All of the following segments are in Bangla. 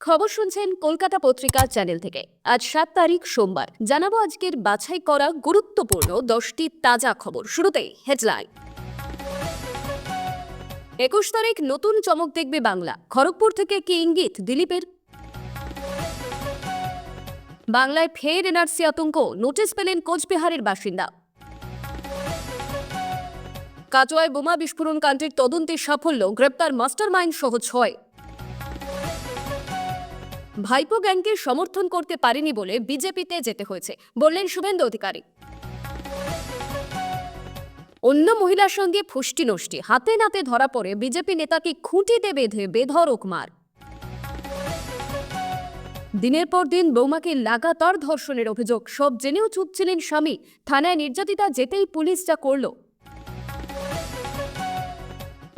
খবর শুনছেন কলকাতা পত্রিকা চ্যানেল থেকে। আজ সাত তারিখ সোমবার। জানাব আজকের বাছাই করা গুরুত্বপূর্ণ দশটি তাজা খবর। শুরুতেই হেডলাইন। একুশ তারিখ নতুন চমক দেখবে বাংলা। খড়গপুর থেকে কি ইঙ্গিত দিলীপের? বাংলায় ফের এনআরসি আতঙ্ক। নোটিশ পেলেন কোচবিহারের বাসিন্দা। কাটোয়ায় বোমা বিস্ফোরণ কাণ্ডের তদন্তে সাফল্য। গ্রেপ্তার মাস্টারমাইন্ড সহ ছয়। ভাইপো গ্যাংকে সমর্থন করতে পারেনি বলে বিজেপিতে যেতে হয়েছে, বললেন শুভেন্দু অধিকারী। অন্য মহিলার সঙ্গে ফুষ্টি নষ্টি, হাতে নাতে ধরা পড়ে বিজেপি নেতাকে খুঁটিতে বেঁধে বেধরক মার। দিনের পর দিন বৌমাকে লাগাতার ধর্ষণের অভিযোগ, সব জেনেও চুপ ছিলেন স্বামী, থানায় নির্যাতিতা যেতেই পুলিশ যা করল।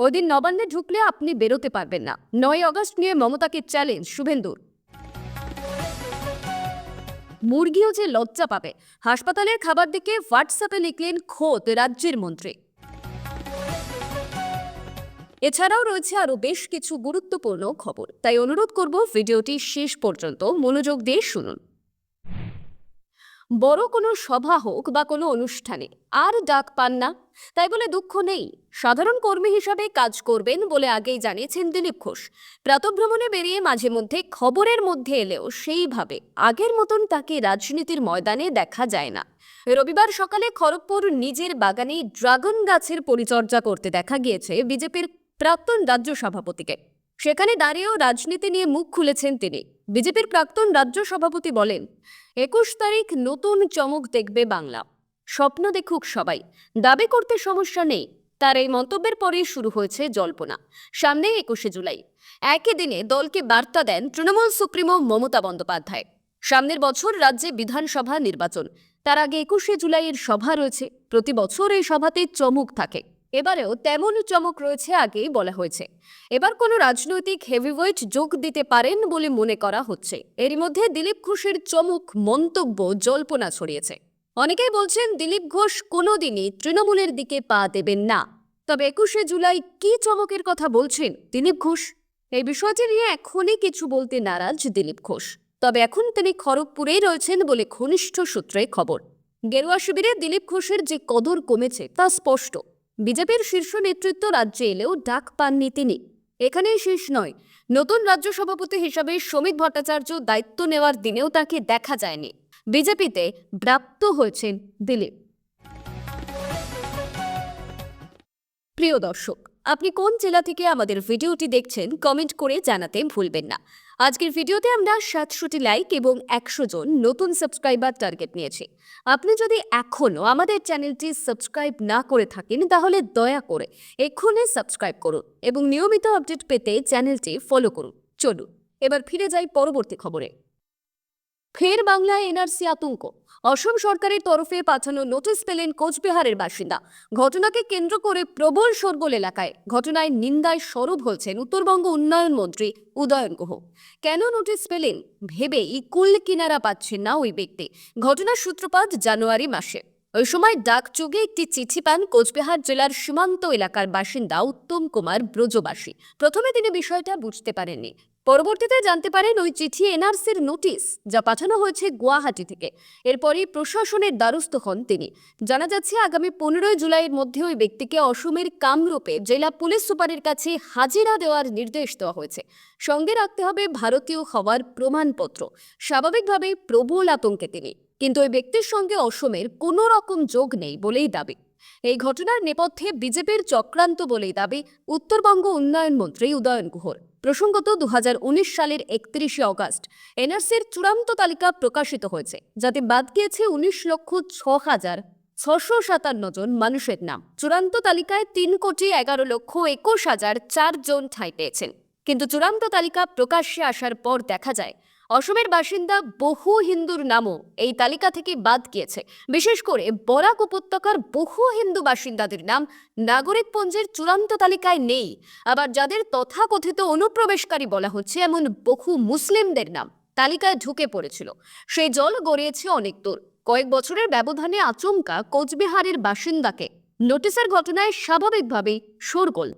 ওদিন নবান্নে ঢুকলে আপনি বেরোতে পারবেন না। নয় আগস্ট নিয়ে মমতাকে চ্যালেঞ্জ শুভেন্দুর। মুরগিও যে লজ্জা পাবে। হাসপাতালের খাবার দিকে হোয়াটসঅ্যাপে লিখলেন খোদ রাজ্যের মন্ত্রী। এছাড়াও রয়েছে আরও বেশ কিছু গুরুত্বপূর্ণ খবর। তাই অনুরোধ করব ভিডিওটি শেষ পর্যন্ত মনোযোগ দিয়ে শুনুন। বড় কোনো সভা হোক বা কোনো অনুষ্ঠানে, আর ডাক পান না। তাই বলে দুঃখ নেই। সাধারণ কর্মী হিসাবে কাজ করবেন বলে আগেই জানিয়েছেন দিলীপ ঘোষ। প্রাতভ্রমণে বেরিয়ে মাঝে মধ্যে খবরের মধ্যে এলেও সেইভাবে আগের মতন তাকে রাজনীতির ময়দানে দেখা যায় না। রবিবার সকালে খড়গপুর নিজের বাগানে ড্রাগন গাছের পরিচর্যা করতে দেখা গিয়েছে বিজেপির প্রাক্তন রাজ্য সভাপতিকে। সেখানে দাঁড়িয়েও রাজনীতি নিয়ে মুখ খুলেছেন তিনি। বিজেপির প্রাক্তন রাজ্য সভাপতি বলেন একুশ তারিখ নতুন চমক দেখবে বাংলা। স্বপ্ন দেখুক সবাই। দাবি করতে সমস্যা নেই। তার এই মন্তব্যের পরেই শুরু হয়েছে জল্পনা। সামনে একুশে জুলাই। একই দিনে দলকে বার্তা দেন তৃণমূল সুপ্রিমো মমতা বন্দ্যোপাধ্যায়। সামনের বছর রাজ্যে বিধানসভা নির্বাচন। তার আগে একুশে জুলাইয়ের সভা রয়েছে। প্রতি বছর এই সভাতে চমক থাকে। এবারেও তেমন চমক রয়েছে আগেই বলা হয়েছে। এবার কোনো রাজনৈতিক হেভিওয়েট যোগ দিতে পারেন বলে মনে করা হচ্ছে। এরই মধ্যে দিলীপ ঘোষের চমক মন্তব্য জল্পনা ছড়িয়েছে। অনেকেই বলছেন, দিলীপ ঘোষ কোনোদিনই তৃণমূলের দিকে পা দেবেন না। তবে একুশে জুলাই কি চমকের কথা বলছেন দিলীপ ঘোষ? এই বিষয়টি নিয়ে এখনই কিছু বলতে নারাজ দিলীপ ঘোষ। তবে এখন তিনি খড়গপুরেই রয়েছেন বলে ঘনিষ্ঠ সূত্রে খবর। গেরুয়া শিবিরে দিলীপ ঘোষের যে কদর কমেছে তা স্পষ্ট। বিজেপির শীর্ষ নেতৃত্ব রাজ্যে এলেও ডাক পাননি তিনি। এখানেই শেষ নয়। নতুন রাজ্য সভাপতি হিসাবে শ্রমিক ভট্টাচার্য দায়িত্ব নেওয়ার দিনেও তাকে দেখা যায়নি। বিজেপিতে ব্রাপ্ত হয়েছেন দিলীপ। প্রিয় দর্শক আপনি কোন জেলা থেকে আমাদের ভিডিওটি দেখছেন কমেন্ট করে জানাতে ভুলবেন না। আজকের ভিডিওতে আমরা সাতশোটি লাইক এবং একশো জন নতুন সাবস্ক্রাইবার টার্গেট নিয়েছি। আপনি যদি এখনও আমাদের চ্যানেলটি সাবস্ক্রাইব না করে থাকেন, তাহলে দয়া করে এক্ষুনি সাবস্ক্রাইব করুন এবং নিয়মিত আপডেট পেতে চ্যানেলটি ফলো করুন। চলুন, এবার ফিরে যাই পরবর্তী খবরে। ফের বাংলায় এনআরসি আতঙ্ক। অসম সরকারের তরফে পাঠানো নোটিশ পেলেন কোচবিহারের বাসিন্দা। ঘটনাকে কেন্দ্র করে প্রবল শোরগোল এলাকায়। ঘটনায় নিন্দায় সরব হয়েছেন উত্তরবঙ্গ উন্নয়ন মন্ত্রী উদয়ন গুহ। কেন নোটিশ পেলেন? ভেবেই কুল কিনারা পাচ্ছেন না ওই ব্যক্তি। ঘটনার সূত্রপাত জানুয়ারি মাসে। ওই সময় ডাকযোগে একটি চিঠি পান কোচবিহার জেলার সীমান্ত এলাকার বাসিন্দা উত্তম কুমার ব্রজবাসী। প্রথমে তিনি বিষয়টা বুঝতে পারেননি। পরবর্তীতে জানতে পারেন ওই চিঠি এনআরসির নোটিশ যা পাঠানো হয়েছে গুয়াহাটি থেকে। এরপরই প্রশাসনের দ্বারস্থ হন তিনি। জানা যাচ্ছে, আগামী পনেরোই জুলাইয়ের মধ্যে ওই ব্যক্তিকে অসমের কামরূপে জেলা পুলিশ সুপারের কাছে হাজিরা দেওয়ার নির্দেশ দেওয়া হয়েছে। সঙ্গে রাখতে হবে ভারতীয় হওয়ার প্রমাণপত্র। স্বাভাবিকভাবে প্রবল আতঙ্কে তিনি। কিন্তু ওই ব্যক্তির সঙ্গে অসমের কোনো রকম যোগ নেই বলেই দাবি। এই ঘটনার নেপথ্যে বিজেপির চক্রান্ত বলেই দাবি উত্তরবঙ্গ উন্নয়ন মন্ত্রী উদয়ন গুহর। প্রসঙ্গত দুহাজার উনিশ সালের একত্রিশে অগাস্ট, এনআরসির চূড়ান্ত তালিকা প্রকাশিত হয়েছে, যাতে বাদ গিয়েছে উনিশ লক্ষ ছ হাজার ছশো সাতান্ন জন মানুষের নাম। চূড়ান্ত তালিকায় তিন কোটি এগারো লক্ষ একুশ হাজার চার জন ঠাঁই পেয়েছেন। কিন্তু চূড়ান্ত তালিকা প্রকাশ্যে আসার পর দেখা যায় অসমের বাসিন্দা বহু হিন্দুর নামও এই তালিকা থেকে বাদ গিয়েছে। বিশেষ করে বরাক উপত্যকার বহু হিন্দু বাসিন্দাদের নাম নাগরিকপঞ্জের চূড়ান্ত তালিকায় নেই। আবার যাদের তথাকথিত অনুপ্রবেশকারী বলা হচ্ছে, এমন বহু মুসলিমদের নাম তালিকায় ঢুকে পড়েছিল। সেই জল গড়িয়েছে অনেক দূর। কয়েক বছরের ব্যবধানে আচমকা কোচবিহারের বাসিন্দাকে নোটিশের ঘটনায় স্বাভাবিকভাবেই শোরগোল।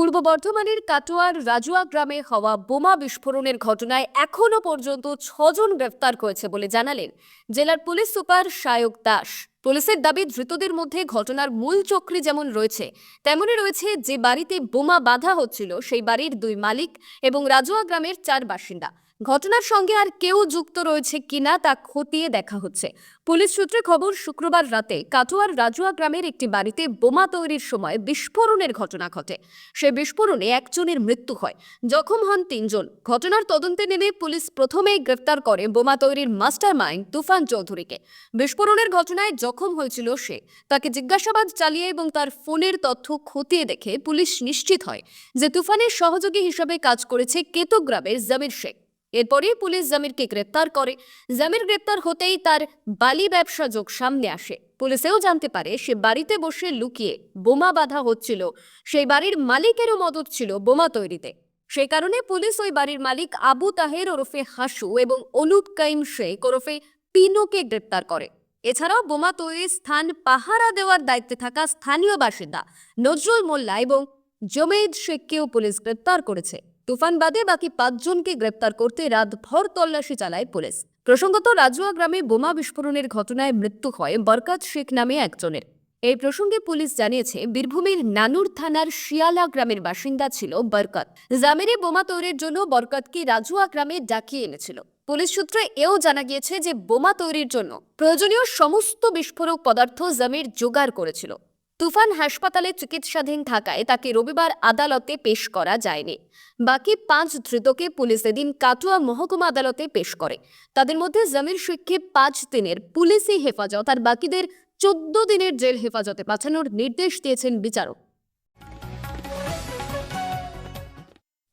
পূর্ব বর্ধমানের কাটোয়ার রাজুয়া গ্রামে হওয়া বোমা বিস্ফোরণের ঘটনায় এখনও পর্যন্ত ছজন গ্রেফতার করেছে বলে জানালেন জেলার পুলিশ সুপার সায়ক দাস। পুলিশের দাবি, ধৃতদের মধ্যে ঘটনার মূল চক্রী যেমন রয়েছে, তেমনই রয়েছে যে বাড়িতে বোমা বাঁধা হচ্ছিল সেই বাড়ির দুই মালিক এবং রাজুয়া গ্রামের চার বাসিন্দা। ঘটনার সঙ্গে আর কেউ যুক্ত রয়েছে কিনা তা খতিয়ে দেখা হচ্ছে। পুলিশ সূত্রে খবর, শুক্রবার রাতে কাটোয়ার রাজুয়া গ্রামের একটি বাড়িতে বোমা তৈরির সময় বিস্ফোরণের ঘটনা ঘটে। সে বিস্ফোরণে একজনের মৃত্যু হয়। জখম হন তিনজন। ঘটনার তদন্তে নেমে পুলিশ প্রথমেই গ্রেফতার করে বোমা তৈরির মাস্টার মাইন্ড তুফান চৌধুরীকে। বিস্ফোরণের ঘটনায় জখম হয়েছিল সে। তাকে জিজ্ঞাসাবাদ চালিয়ে এবং তার ফোনের তথ্য খতিয়ে দেখে পুলিশ নিশ্চিত হয় যে তুফানের সহযোগী হিসেবে কাজ করেছে কেতগ্রামের জামির শেখ। এরপরেই পুলিশ জামিরকে গ্রেপ্তার করে। জামির গ্রেপ্তার হতেই তার বালি ব্যবসা যোগ সামনে আসে। পুলিশেও জানতে পারে, সে বাড়িতে বসে লুকিয়ে বোমা বাঁধা হচ্ছিল। সেই বাড়ির মালিকেরও মদত ছিল বোমা তৈরিতে। সেই কারণে পুলিশ ওই বাড়ির মালিক আবু তাহের ওরফে হাসু এবং অনুপ কাইম শেখ ওরফে পিনোকে গ্রেপ্তার করে। এছাড়াও বোমা তৈরির স্থান পাহারা দেওয়ার দায়িত্বে থাকা স্থানীয় বাসিন্দা নজরুল মোল্লা এবং জমেদ শেখকেও পুলিশ গ্রেপ্তার করেছে। তুফান বাদে বাকি পাঁচজনকে গ্রেপ্তার করতে রাতভর তল্লাশি চালায় পুলিশ। প্রসঙ্গত, রাজুয়া গ্রামে বোমা বিস্ফোরণের ঘটনায় মৃত্যু হয় বরকাত শেখ নামে একজনের। এই প্রসঙ্গে পুলিশ জানিয়েছে, বীরভূমের নানুর থানার শিয়ালা গ্রামের বাসিন্দা ছিল বরকত। জামিরে বোমা তৈরির জন্য বরকতকে রাজুয়া গ্রামে ডাকিয়ে এনেছিল। পুলিশ সূত্রে এও জানা গিয়েছে যে, বোমা তৈরির জন্য প্রয়োজনীয় সমস্ত বিস্ফোরক পদার্থ জামির জোগাড় করেছিল। তুফান হাসপাতালে চিকিৎসাধীন থাকায় তাকে রবিবার আদালতে পেশ করা যায়নি। বাকি পাঁচ ধৃতকে পুলিশ এদিন কাটুয়া মহকুমা আদালতে পেশ করে। তাদের মধ্যে জামির শেখকে পাঁচ দিনের পুলিশি হেফাজত আর বাকিদের চোদ্দ দিনের জেল হেফাজতে পাঠানোর নির্দেশ দিয়েছেন বিচারক।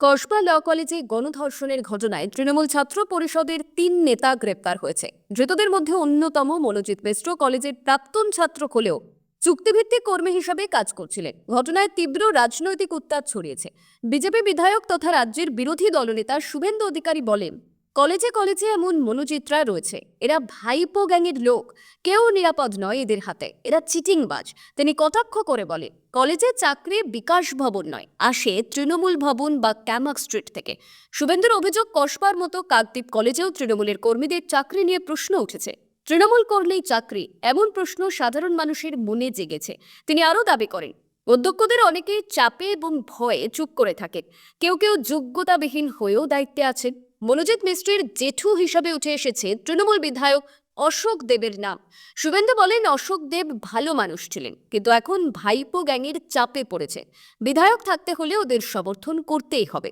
কসবা ল কলেজে গণধর্ষণের ঘটনায় তৃণমূল ছাত্র পরিষদের তিন নেতা গ্রেপ্তার হয়েছে। ধৃতদের মধ্যে অন্যতম মনোজিৎ মিশ্র কলেজের প্রাক্তন ছাত্র হলেও চুক্তিভিত্তিক কর্মী হিসাবে কাজ করছিলেন। ঘটনায় তীব্র রাজনৈতিক উত্তাপ ছড়িয়েছে। বিজেপি বিধায়ক তথা রাজ্যের বিরোধী দলনেতা শুভেন্দু অধিকারী বলেন, কলেজে কলেজে এমন মনোচিত্রা রয়েছে। এরা ভাইপো গ্যাংয়ের লোক। কেউ নিরাপদ নয় এদের হাতে। এরা চিটিংবাজ। তিনি কটাক্ষ করে বলে কলেজে চাকরি বিকাশ ভবন নয়। আসে তৃণমূল ভবন বা ক্যামাক স্ট্রিট থেকে। শুভেন্দুর অভিযোগ, কসবার মতো কাকদ্বীপ কলেজেও তৃণমূলের কর্মীদের চাকরি নিয়ে প্রশ্ন উঠেছে। তৃণমূল করলেই চাকরি, এমন প্রশ্ন সাধারণ মানুষের মনে জেগেছে। তিনি আরও দাবি করেন অধ্যক্ষদের অনেকেই চাপে এবং ভয়ে চুপ করে থাকেন। কেউ কেউ যোগ্যতাবিহীন হয়েও দায়িত্বে আছেন। মনোজিৎ মিস্ত্রির জেঠু হিসাবে উঠে এসেছে তৃণমূল বিধায়ক অশোক দেবের নাম। শুভেন্দু বলেন, অশোক দেব ভালো মানুষ ছিলেন, কিন্তু এখন ভাইপো গ্যাংয়ের চাপে পড়েছে। বিধায়ক থাকতে হলে ওদের সমর্থন করতেই হবে।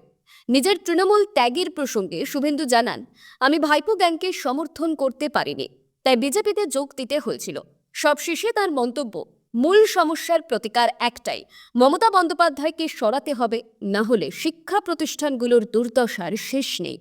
নিজের তৃণমূল ত্যাগের প্রসঙ্গে শুভেন্দু জানান, আমি ভাইপো গ্যাংকে সমর্থন করতে পারিনি। তাই বিজেপিতে যোগ দিতে হয়েছিল। সবশেষে তার মন্তব্য, মূল সমস্যার প্রতিকার একটাই, মমতা বন্দ্যোপাধ্যায়কে সরাতে হবে, না হলে শিক্ষা প্রতিষ্ঠানগুলোর দুর্দশার শেষ নেই।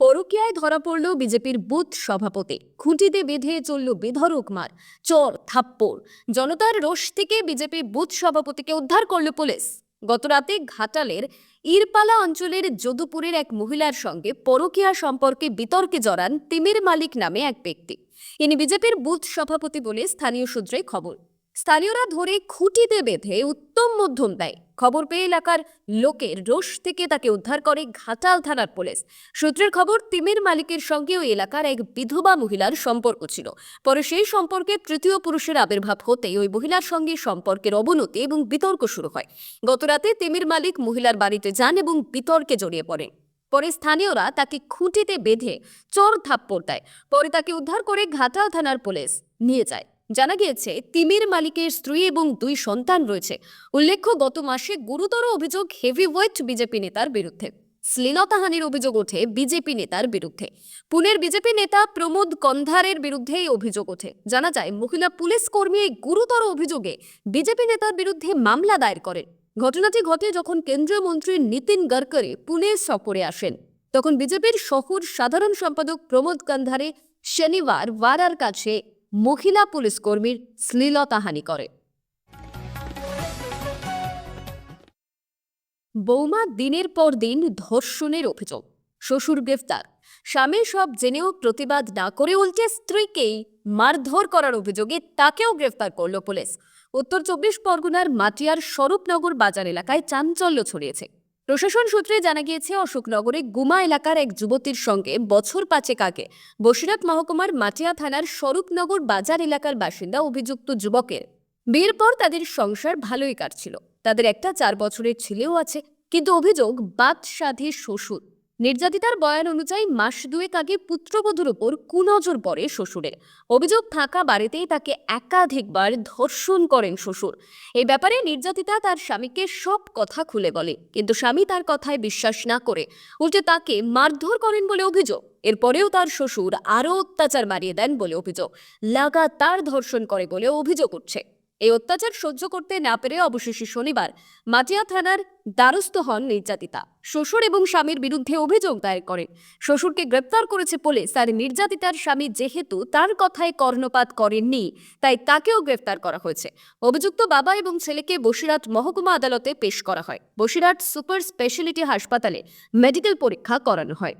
পরকীয়ায় ধরা পড়ল বিজেপির বুথ সভাপতি। খুঁটিতে বেঁধে চলল বেধরক মার, চর, থাপ্পড়। জনতার রোষ থেকে বিজেপি বুথ সভাপতিকে উদ্ধার করল পুলিশ। গতরাতে ঘাটালের ইরপালা অঞ্চলের যদুপুরের এক মহিলার সঙ্গে পরকীয়া সম্পর্কে বিতর্কে জড়ান তিমির মালিক নামে এক ব্যক্তি। ইনি বিজেপির বুথ সভাপতি বলে স্থানীয় সূত্রে খবর। স্থানীয়রা ধরে খুঁটিতে বেঁধে উত্তম মধ্যম দেয়। খবর পেয়ে এলাকার লোকের রোষ থেকে তাকে উদ্ধার করে ঘাটাল থানার পুলিশ। সূত্রের খবর, তিমির মালিকের সঙ্গে ওই এলাকার এক বিধবা মহিলার সম্পর্ক ছিল। পরে সেই সম্পর্কে তৃতীয় পুরুষের আবির্ভাব হতেই ওই মহিলার সঙ্গে সম্পর্কের অবনতি এবং বিতর্ক শুরু হয়। গতরাতে তিমির মালিক মহিলার বাড়িতে যান এবং বিতর্কে জড়িয়ে পড়েন। পরে স্থানীয়রা তাকে খুঁটিতে বেঁধে চর থাপ্পড় দেয়। পরে তাকে উদ্ধার করে ঘাটাল থানার পুলিশ নিয়ে যায়। জানা গিয়েছে, তিমির মালিকের স্ত্রী এবং দুই সন্তান রয়েছে। উল্লেখ্য, গত মাসে গুরুতর অভিযোগ হেভিওয়েট বিজেপি নেতার বিরুদ্ধে। শ্লীলতাহানির অভিযোগ ওঠে বিজেপি নেতার বিরুদ্ধে। পুনের বিজেপি নেতা প্রমোদ কন্ধারের বিরুদ্ধে এই অভিযোগ ওঠে। জানা যায়, মহিলা পুলিশ কর্মী এই গুরুতর অভিযোগে বিজেপি নেতার বিরুদ্ধে মামলা দায়ের করেন। ঘটনাটি ঘটে যখন কেন্দ্রীয় মন্ত্রী নীতিন গডকরি পুনে সফরে আসেন। তখন বিজেপির শহর সাধারণ সম্পাদক প্রমোদ কন্ধারে শনিবার ওয়ারার কাছে মহিলা পুলিশ কর্মীর শ্লীলতাহানি করে। বৌমা দিনের পর দিন ধর্ষণের অভিযোগ। শ্বশুর গ্রেফতার। স্বামী সব জেনেও প্রতিবাদ না করে উল্টে স্ত্রীকেই মারধর করার অভিযোগে তাকেও গ্রেফতার করল পুলিশ। উত্তর চব্বিশ পরগনার মাটিয়ার স্বরূপনগর বাজার এলাকায় চাঞ্চল্য ছড়িয়েছে। প্রশাসন সূত্রে জানা গিয়েছে, অশোকনগরে গুমা এলাকার এক যুবতীর সঙ্গে বছর পাঁচেক আগে বসিরহাট মহকুমার মাটিয়া থানার স্বরূপনগর বাজার এলাকার বাসিন্দা অভিযুক্ত যুবকের বিয়ের পর তাদের সংসার ভালোই কাটছিল। তাদের একটা চার বছরের ছেলেও আছে, কিন্তু অভিযোগ বাদ সাধে শ্বশুর। নির্যাতিতার বয়ান অনুযায়ী মাস দুয়েক আগে পুত্রবধূর ওপর কুনজর পড়ে শ্বশুরের। অভিযোগ থাকা বাড়িতেই তাকে একাধিকবার ধর্ষণ করেন শ্বশুর। এই ব্যাপারে নির্যাতিতা তার স্বামীকে সব কথা খুলে বলে, কিন্তু স্বামী তার কথায় বিশ্বাস না করে উল্টে তাকে মারধর করেন বলে অভিযোগ। এরপরেও তার শ্বশুর আরও অত্যাচার মারিয়ে দেন বলে অভিযোগ। লাগাতার ধর্ষণ করে বলে অভিযোগ উঠছে। এই অত্যাচার সহ্য করতে না পেরে অবশেষে শনিবার মাটিয়া থানার দ্বারস্থ হন নির্যাতিতা। শ্বশুর এবং স্বামীর বিরুদ্ধে অভিযোগ দায়ের করেন। শ্বশুরকে গ্রেপ্তার করেছে পুলিশ। আর নির্যাতিতার স্বামী যেহেতু তার কথায় কর্ণপাত করেননি, তাই তাকেও গ্রেফতার করা হয়েছে। অভিযুক্ত বাবা এবং ছেলেকে বসিরহাট মহকুমা আদালতে পেশ করা হয়। বসিরহাট সুপার স্পেশালিটি হাসপাতালে মেডিকেল পরীক্ষা করানো হয়।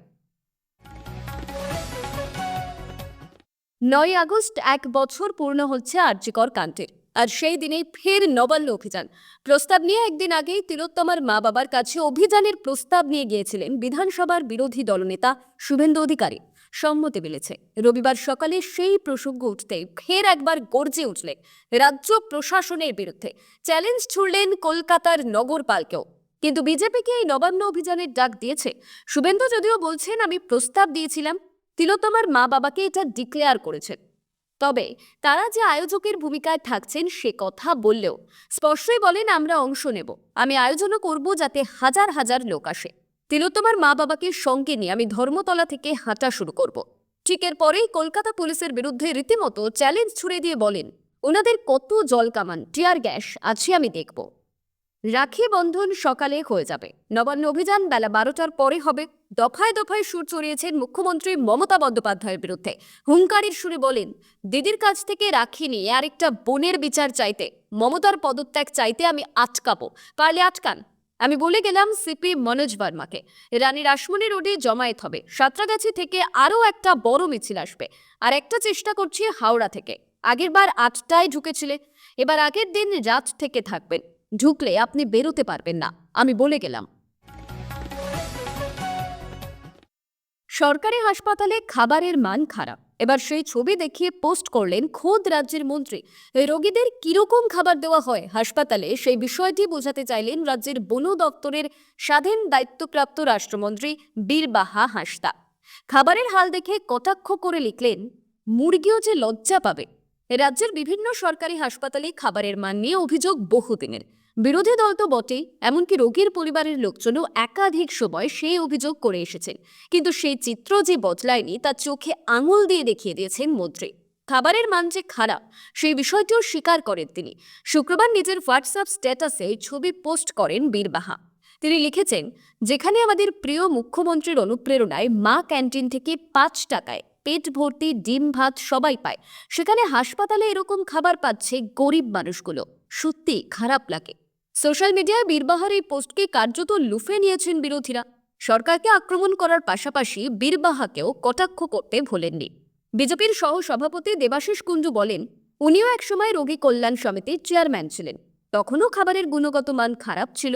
নয় আগস্ট এক বছর পূর্ণ হচ্ছে আর্যিকর কাণ্ডের। আর সেই দিনেই ফের নবান্ন অভিযান। প্রস্তাব নিয়ে একদিন আগেই তিলোত্তমার মা বাবার কাছে অভিযানের প্রস্তাব নিয়ে গিয়েছিলেন বিধানসভার বিরোধী দলনেতা শুভেন্দু অধিকারী। সম্মতি মিলেছে। রবিবার সকালে সেই প্রসঙ্গ উঠতে ফের একবার গর্জে উঠলেন রাজ্য প্রশাসনের বিরুদ্ধে। চ্যালেঞ্জ ছুড়লেন কলকাতার নগরপালকেও। কিন্তু বিজেপিকে এই নবান্ন অভিযানের ডাক দিয়েছে? শুভেন্দু যদিও বলছেন, আমি প্রস্তাব দিয়েছিলাম। তিলোত্তমার মা বাবাকে এটা ডিক্লেয়ার করেছেন। তবে তারা যে আয়োজকের ভূমিকায় থাকছেন সে কথা বললেও স্পষ্টই বলেন আমরা অংশ নেব। আমি আয়োজনও করব যাতে হাজার হাজার লোক আসে। তিলোত্তমার মা বাবাকে সঙ্গে নিয়ে আমি ধর্মতলা থেকে হাঁটা শুরু করব। ঠিক এর পরেই কলকাতা পুলিশের বিরুদ্ধে রীতিমতো চ্যালেঞ্জ ছুড়ে দিয়ে বলেন, ওনাদের কত জল কামান, টিয়ার গ্যাস আছে আমি দেখব। রাখি বন্ধন সকালে হয়ে যাবে। নবান্ন অভিযান বেলা বারোটার পরে হবে। দফায় দফায় সুর চড়িয়েছেন মুখ্যমন্ত্রী মমতা বন্দ্যোপাধ্যায়ের বিরুদ্ধে। হুঙ্কারির সুরে বলেন, দিদির কাছ থেকে রাখি নিয়ে আরেকটা বোনের বিচার চাইতে। মমতার পদত্যাগ চাইতে আমি আটকাবো। পারলে আটকান। আমি বলে গেলাম, সিপি মনোজ বর্মাকে। রানী রাসমণি রোডে জমায়েত হবে। সাঁতরাগাছি থেকে আরও একটা বড় মিছিল আসবে। আর একটা চেষ্টা করছি হাওড়া থেকে। আগেরবার আটটায় ঢুকেছিলে। এবার আগের দিন রাত থেকে থাকবেন। ঢুকলে আপনি বেরোতে পারবেন না। আমি বলে গেলাম। সরকারি হাসপাতালে খাবারের মান খারাপ। এবার সেই ছবি দেখিয়ে পোস্ট করলেন খোদ রাজ্যের মন্ত্রী। রোগীদের কীরকম খাবার দেওয়া হয় হাসপাতালে সেই বিষয়টি বোঝাতে চাইলেন রাজ্যের বন দপ্তরের স্বাধীন দায়িত্বপ্রাপ্ত রাষ্ট্রমন্ত্রী বীরবাহা হাসদা। খাবারের হাল দেখে কটাক্ষ করে লিখলেন, মুরগিও যে লজ্জা পাবে। রাজ্যের বিভিন্ন সরকারি হাসপাতালে খাবারের মান নিয়ে অভিযোগ বহুদিনের। বিরোধী দল তো বটেই, এমনকি রোগীর পরিবারের লোকজনও একাধিক সময় সেই অভিযোগ করে এসেছেন। কিন্তু সেই চিত্র যে বদলায়নি, তা চোখে আঙুল দিয়ে দেখিয়ে দিয়েছেন মন্ত্রী। খাবারের মান যে খারাপ, সেই বিষয়টিও স্বীকার করেন তিনি। শুক্রবার নিজের হোয়াটসঅ্যাপ স্ট্যাটাসে ছবি পোস্ট করেন বীরবাহা তিনি লিখেছেন, যেখানে আমাদের প্রিয় মুখ্যমন্ত্রীর অনুপ্রেরণায় মা ক্যান্টিন থেকে পাঁচ টাকায় পেট ভর্তি, ডিম ভাত সবাই পায়, সেখানে হাসপাতালে এরকম খাবার পাচ্ছে গরিব মানুষগুলো। সত্যি খারাপ লাগে। সোশ্যাল মিডিয়ায় বীরবাহার এই পোস্টকে কার্যত লুফে নিয়েছেন বিরোধীরা। সরকারকে আক্রমণ করার পাশাপাশি বীরবাহাকেও কটাক্ষ করতে ভোলেননি। বিজেপির সহ সভাপতি দেবাশিস কুঞ্জু বলেন, উনিও একসময় রোগী কল্যাণ সমিতির চেয়ারম্যান ছিলেন। তখনও খাবারের গুণগত মান খারাপ ছিল।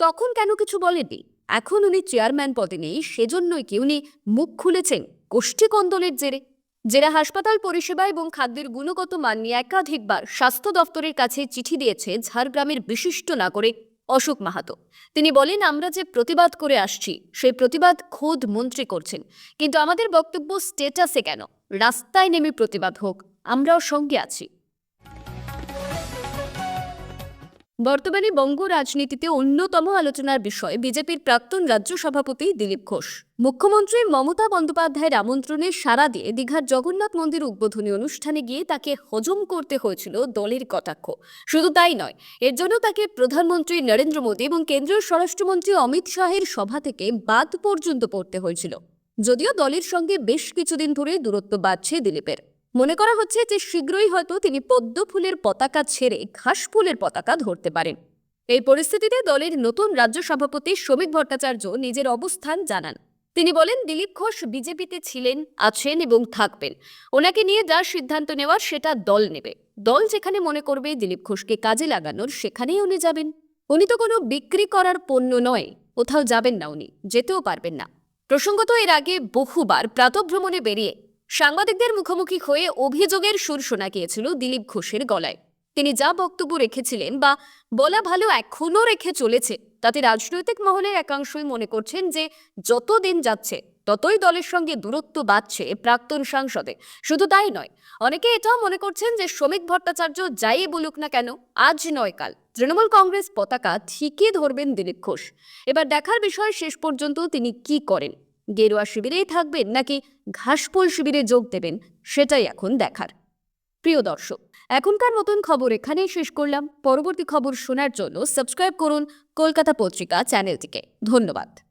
তখন কেন কিছু বলেননি? এখন উনি চেয়ারম্যান পদে নেই, সেজন্যই কি উনি মুখ খুলেছেন? গোষ্ঠী কন্দলের জেরে। জেলা হাসপাতাল পরিষেবা এবং খাদ্যের গুণগত মান নিয়ে একাধিকবার স্বাস্থ্য দপ্তরের কাছে চিঠি দিয়েছে ঝাড়গ্রামের বিশিষ্ট নাগরিক অশোক মাহাতো। তিনি বলেন, আমরা যে প্রতিবাদ করে আসছি, সেই প্রতিবাদ খোদ মন্ত্রী করছেন। কিন্তু আমাদের বক্তব্য স্টেটাসে কেন? রাস্তায় নেমে প্রতিবাদ হোক, আমরাও সঙ্গে আছি। বর্তমানে বঙ্গ রাজনীতিতে অন্যতম আলোচনার বিষয় বিজেপির প্রাক্তন রাজ্য সভাপতি দিলীপ ঘোষ। মুখ্যমন্ত্রী মমতা বন্দ্যোপাধ্যায়ের আমন্ত্রণে সাড়া দিয়ে দীঘার জগন্নাথ মন্দির উদ্বোধনী অনুষ্ঠানে গিয়ে তাকে হজম করতে হয়েছিল দলের কটাক্ষ। শুধু তাই নয়, এর জন্য তাকে প্রধানমন্ত্রী নরেন্দ্র মোদী এবং কেন্দ্রীয় স্বরাষ্ট্রমন্ত্রী অমিত শাহের সভা থেকে বাদ পর্যন্ত পড়তে হয়েছিল। যদিও দলের সঙ্গে বেশ কিছুদিন ধরে দূরত্ব বাড়ছে দিলীপের। মনে করা হচ্ছে যে শীঘ্রই হয়তো তিনি পদ্ম ফুলের পতাকা ছেড়ে ঘাস ফুলের পতাকা ধরতে পারেন। এই পরিস্থিতিতে দলের নতুন রাজ্য সভাপতি শ্রমিক ভট্টাচার্য নিজের অবস্থান জানান। তিনি বলেন, দিলীপ ঘোষ বিজেপিতে ছিলেন, আছেন এবং থাকবেন। ওনাকে নিয়ে যা সিদ্ধান্ত নেওয়ার সেটা দল নেবে। দল যেখানে মনে করবে দিলীপ ঘোষকে কাজে লাগানোর সেখানেই উনি যাবেন। উনি তো কোনো বিক্রি করার পণ্য নয়, কোথাও যাবেন না উনি, যেতেও পারবেন না। প্রসঙ্গত এর আগে বহুবার প্রাতভ্রমণে বেরিয়ে সাংবাদিকদের মুখোমুখি হয়ে অভিযোগের সুর শোনা গিয়েছিল দিলীপ ঘোষের গলায়। তিনি যা বক্তব্য রেখেছিলেন বা বলা ভালো এখনও রেখে চলেছে, তাতে রাজনৈতিক মহলের একাংশই মনে করছেন যে যত দিন যাচ্ছে, ততই দলের সঙ্গে দূরত্ব বাড়ছে প্রাক্তন সাংসদে। শুধু তাই নয়, অনেকে এটাও মনে করছেন যে শ্রমিক ভট্টাচার্য যাই বলুক না কেন, আজ নয় কাল। তৃণমূল কংগ্রেস পতাকা ঠিকই ধরবেন দিলীপ ঘোষ। এবার দেখার বিষয় শেষ পর্যন্ত তিনি কি করেন? গেরুয়া শিবিরেই থাকবেন নাকি ঘাসফুল শিবিরে যোগ দেবেন, সেটাই এখন দেখার। প্রিয় দর্শক, এখনকার মতন খবর এখানেই শেষ করলাম। পরবর্তী খবর শোনার জন্য সাবস্ক্রাইব করুন কলকাতা পত্রিকা চ্যানেলটিকে। ধন্যবাদ।